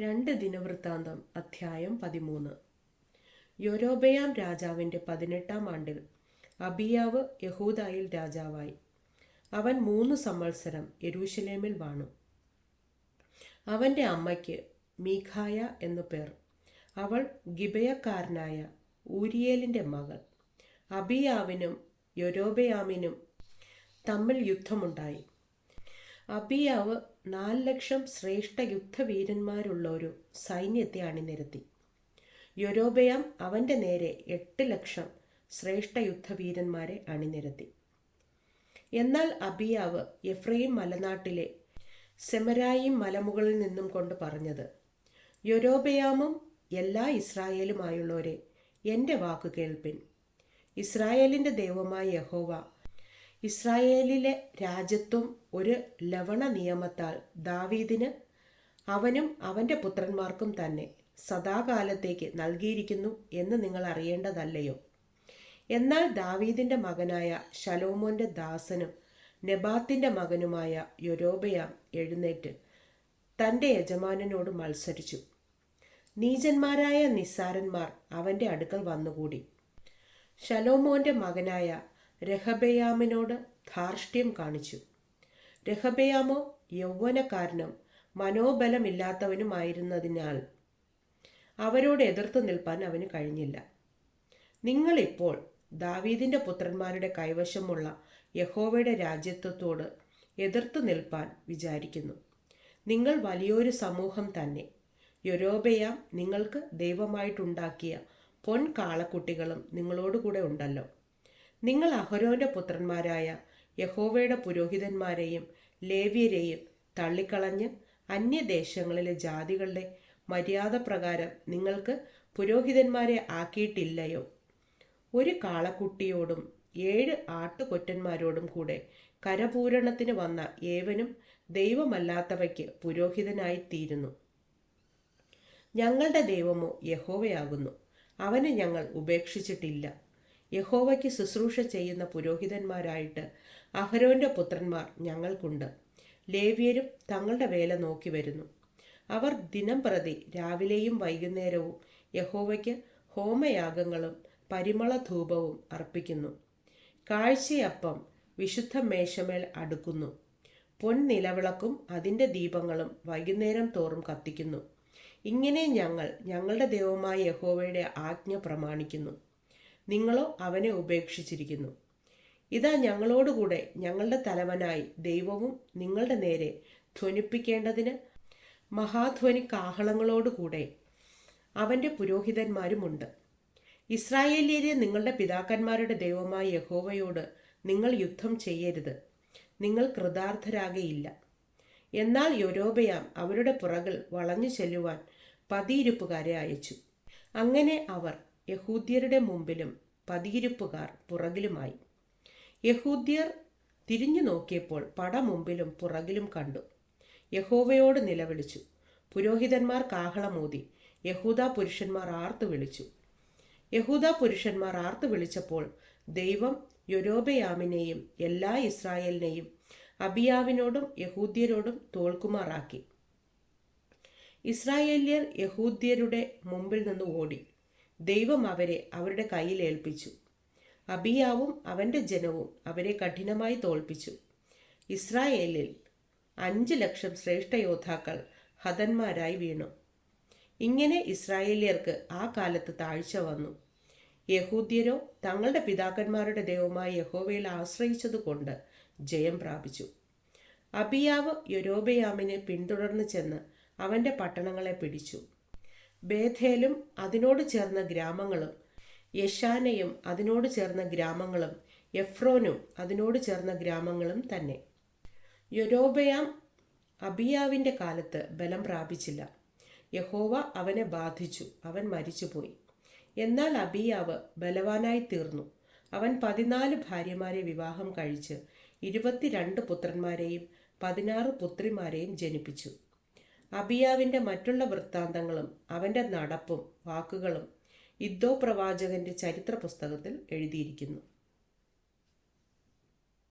രണ്ട് ദിനവൃത്താന്തം അധ്യായം പതിമൂന്ന്. യൊരോബയാം രാജാവിന്റെ പതിനെട്ടാം ആണ്ടിൽ അബിയാവ് യഹൂദായിൽ രാജാവായി. അവൻ മൂന്ന് സംവത്സരം യെരൂശലേമിൽ വാണു. അവന്റെ അമ്മയ്ക്ക് മീഖായ എന്നു പേർ. അവൾ ഗിബയക്കാരനായ ഊരിയേലിന്റെ മകൾ. അബിയാവിനും യൊരോബയാമിനും തമ്മിൽ യുദ്ധമുണ്ടായി. അബിയാവ് നാല് ലക്ഷം ശ്രേഷ്ഠ യുദ്ധവീരന്മാരുള്ള ഒരു സൈന്യത്തെ അണിനിരത്തി. യൊരോബയാം അവന്റെ നേരെ എട്ട് ലക്ഷം ശ്രേഷ്ഠ യുദ്ധവീരന്മാരെ അണിനിരത്തി. എന്നാൽ അബിയാവ് എഫ്രൈം മലനാട്ടിലെ സെമരായി മലമുകളിൽ നിന്നും കൊണ്ട് പറഞ്ഞത് യൊരോബയാമും എല്ലാ ഇസ്രായേലുമായുള്ളവരെ എന്റെ വാക്ക് കേൾപ്പിൻ. ഇസ്രായേലിന്റെ ദൈവമായ യഹോവ ഇസ്രായേലിലെ രാജ്യത്വം ഒരു ലവണ നിയമത്താൽ ദാവീദിന് അവനും അവന്റെ പുത്രന്മാർക്കും തന്നെ സദാകാലത്തേക്ക് നൽകിയിരിക്കുന്നു എന്ന് നിങ്ങൾ അറിയേണ്ടതല്ലയോ? എന്നാൽ ദാവീദിന്റെ മകനായ ശലോമോന്റെ ദാസനും നെബാത്തിന്റെ മകനുമായ യൊരോബയാം എഴുന്നേറ്റ് തന്റെ യജമാനനോട് മത്സരിച്ചു. നീചന്മാരായ നിസ്സാരന്മാർ അവന്റെ അടുക്കൽ വന്നുകൂടി. ശലോമോന്റെ മകനായ രഹബയാമിനോട് ധാർഷ്ട്യം കാണിച്ചു. രഹബയാമോ യൗവനക്കാരനും മനോബലമില്ലാത്തവനുമായിരുന്നതിനാൽ അവരോട് എതിർത്ത് നിൽപ്പാൻ അവന് കഴിഞ്ഞില്ല. നിങ്ങളിപ്പോൾ ദാവീദിന്റെ പുത്രന്മാരുടെ കൈവശമുള്ള യഹോവയുടെ രാജ്യത്വത്തോട് എതിർത്ത് നിൽപ്പാൻ വിചാരിക്കുന്നു. നിങ്ങൾ വലിയൊരു സമൂഹം തന്നെ. യൊരോബയാം നിങ്ങൾക്ക് ദൈവമായിട്ടുണ്ടാക്കിയ പൊൻ കാളക്കുട്ടികളും നിങ്ങളോടുകൂടെ ഉണ്ടല്ലോ. നിങ്ങൾ അഹരോന്റെ പുത്രന്മാരായ യഹോവയുടെ പുരോഹിതന്മാരെയും ലേവ്യരെയും തള്ളിക്കളഞ്ഞ് അന്യദേശങ്ങളിലെ ജാതികളുടെ മര്യാദ പ്രകാരം നിങ്ങൾക്ക് പുരോഹിതന്മാരെ ആക്കിയിട്ടില്ലയോ? ഒരു കാളക്കുട്ടിയോടും ഏഴ് ആട്ടുകൊറ്റന്മാരോടും കൂടെ കരപൂരണത്തിന് വന്ന ഏവനും ദൈവമല്ലാത്തവയ്ക്ക് പുരോഹിതനായിത്തീരുന്നു. ഞങ്ങളുടെ ദൈവമോ യഹോവയാകുന്നു. അവനെ ഞങ്ങൾ ഉപേക്ഷിച്ചിട്ടില്ല. യഹോവയ്ക്ക് ശുശ്രൂഷ ചെയ്യുന്ന പുരോഹിതന്മാരായിട്ട് അഹരോന്റെ പുത്രന്മാർ ഞങ്ങൾക്കുണ്ട്. ലേവ്യരും തങ്ങളുടെ വേല നോക്കി വരുന്നു. അവർ ദിനം പ്രതി രാവിലെയും വൈകുന്നേരവും യഹോവയ്ക്ക് ഹോമയാഗങ്ങളും പരിമള ധൂപവും അർപ്പിക്കുന്നു. കാഴ്ചയപ്പം വിശുദ്ധ മേശമേൽ അടുക്കുന്നു. പൊൻ നിലവിളക്കും അതിന്റെ ദീപങ്ങളും വൈകുന്നേരം തോറും കത്തിക്കുന്നു. ഇങ്ങനെ ഞങ്ങൾ ഞങ്ങളുടെ ദൈവമായ യഹോവയുടെ ആജ്ഞ പ്രമാണിക്കുന്നു. നിങ്ങളോ അവനെ ഉപേക്ഷിച്ചിരിക്കുന്നു. ഇതാ ഞങ്ങളോടുകൂടെ ഞങ്ങളുടെ തലവനായി ദൈവവും നിങ്ങളുടെ നേരെ ധ്വനിപ്പിക്കേണ്ടതിന് മഹാധ്വനി കാഹളങ്ങളോടുകൂടെ അവന്റെ പുരോഹിതന്മാരുമുണ്ട്. ഇസ്രായേലിയരെ നിങ്ങളുടെ പിതാക്കന്മാരുടെ ദൈവമായ യഹോവയോട് നിങ്ങൾ യുദ്ധം ചെയ്യരുത്. നിങ്ങൾ കൃതാർത്ഥരാകയില്ല. എന്നാൽ യൊരോബയാം അവരുടെ പുറകിൽ വളഞ്ഞു ചെല്ലുവാൻ പതിയിരുപ്പുകാരെ അയച്ചു. അങ്ങനെ അവർ യഹൂദ്യരുടെ മുമ്പിലും പതിയിരുപ്പുകാർ പുറകിലുമായി. യഹൂദ്യർ തിരിഞ്ഞു നോക്കിയപ്പോൾ പട മുമ്പിലും പുറകിലും കണ്ടു. യഹോവയോട് നിലവിളിച്ചു. പുരോഹിതന്മാർ കാഹളമൂതി. യഹൂദ പുരുഷന്മാർ ആർത്തു വിളിച്ചു. യഹൂദ പുരുഷന്മാർ ആർത്തു വിളിച്ചപ്പോൾ ദൈവം യൊരോബയാമിനെയും എല്ലാ ഇസ്രായേലിനെയും അബിയാവിനോടും യഹൂദ്യരോടും തോൽക്കുമാറാക്കി. ഇസ്രായേല്യർ യഹൂദ്യരുടെ മുമ്പിൽ നിന്ന് ഓടി. ദൈവം അവരെ അവരുടെ കയ്യിൽ ഏൽപ്പിച്ചു. അബിയാവും അവന്റെ ജനവും അവരെ കഠിനമായി തോൽപ്പിച്ചു. ഇസ്രായേലിൽ അഞ്ച് ലക്ഷം ശ്രേഷ്ഠ യോദ്ധാക്കൾ ഹതന്മാരായി വീണു. ഇങ്ങനെ ഇസ്രായേലിയർക്ക് ആ കാലത്ത് താഴ്ച വന്നു. യഹൂദ്യരോ തങ്ങളുടെ പിതാക്കന്മാരുടെ ദൈവമായ യഹോവയിൽ ആശ്രയിച്ചതുകൊണ്ട് ജയം പ്രാപിച്ചു. അബിയാവ് യൊരോബയാമിനെ പിന്തുടർന്ന് ചെന്ന് അവന്റെ പട്ടണങ്ങളെ പിടിച്ചു. ബേഥേലും അതിനോട് ചേർന്ന ഗ്രാമങ്ങളും യശാനയും അതിനോട് ചേർന്ന ഗ്രാമങ്ങളും എഫ്രോനും അതിനോട് ചേർന്ന ഗ്രാമങ്ങളും തന്നെ. യൊരോബയാം അബിയാവിന്റെ കാലത്ത് ബലം പ്രാപിച്ചില്ല. യഹോവ അവനെ ബാധിച്ചു അവൻ മരിച്ചുപോയി. എന്നാൽ അബിയാവ് ബലവാനായി തീർന്നു. അവൻ പതിനാല് ഭാര്യമാരെ വിവാഹം കഴിച്ച് ഇരുപത്തിരണ്ട് പുത്രന്മാരെയും പതിനാറ് പുത്രിമാരെയും ജനിപ്പിച്ചു. അബിയാവിന്റെ മറ്റുള്ള വൃത്താന്തങ്ങളും അവന്റെ നടപ്പും വാക്കുകളും ഇദ്ദോ പ്രവാചകന്റെ ചരിത്ര പുസ്തകത്തിൽ എഴുതിയിരിക്കുന്നു.